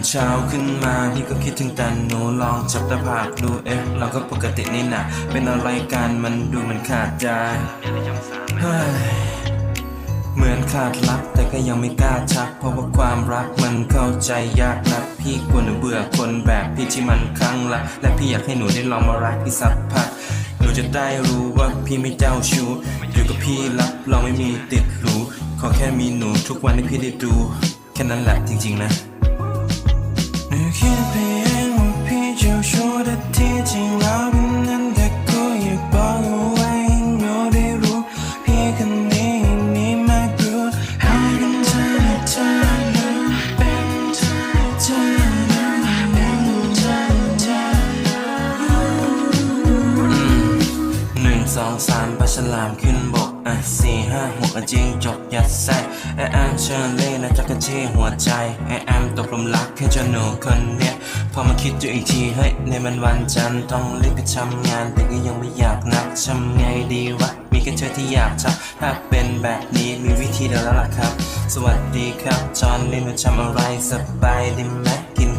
นเช้าขึ้นมาพี่ก็คิดถึงแต่หนูลองจับตาผากดูเอ๊ะเราก็ปกตินี่นะเป็นอะไรกันมันดูมันขาดใจเฮ้ยเหมือนขาดรักแต่ก็ยังไม่กล้าชัก เพราะว่าความรักมันเข้าใจยากนักพี่กลัวหนูเบื่อคนแบบพี่ที่มันครั้งละ และพี่อยากให้หนูได้ลองมารักพี่สักพักหนูจะได้รู้ว่าพี่ไม่เจ้าชู้อยู่กับพี่รับรองไม่มีติดหรูขอแค่มีหนูทุกวันให้พี่ได้ดู แค่นั้นแหละจริงๆนะ ไปเองว่าพี่เจ้าชู้แต่ที่จริงแล้วเป็นนั้นแต่ก็อยากบอกเอาไว้ให้หนูได้รู้พี่คนนี้มีมากกว่าให้กันเธอเธอรู้เป็นเธอเธอรู้เป็นเธอเธอรู้หนึ่งสองสามปลาฉลามขึ้น สี่ห้าหกอะจิงจกยัดไส้ไอแอมเชอร์เล่นะจักรจี้หัวใจไอแอมตกหลุมรักแค่เจ้าหนูคนเนี้ยพอมาคิดดูอีกทีเฮ้ยในมันวันจันทร์ต้องรีบไปทำงาน แต่ก็ยังไม่อยากนักทำไงดีวะมีแค่เธอที่อยากทำถ้าเป็นแบบนี้มีวิธีเดียวแล้วล่ะครับ สวัสดีครับจอห์นนี่มาทำอะไรสบายดีไหม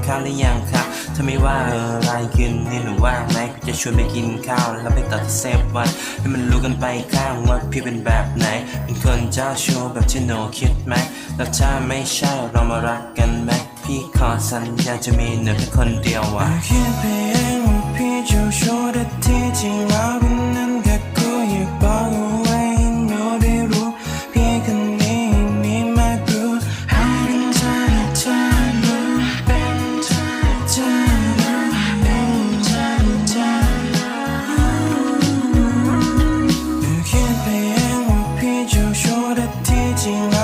ข้าวหรือยังครับถ้าไม่ว่าอะไรกินนี่หนูว่างไหมก็จะชวนไปกินข้าวแล้วไปต่อที่เซฟวันให้มันรู้กันไปข้างว่าพี่เป็นแบบไหน เป็นคนเจ้าชู้แบบที่หนูคิดไหมแล้วถ้าไม่ใช่เรามารักกันไหมพี่ขอสัญญาจะมีหนูแค่คนเดียววะ waiting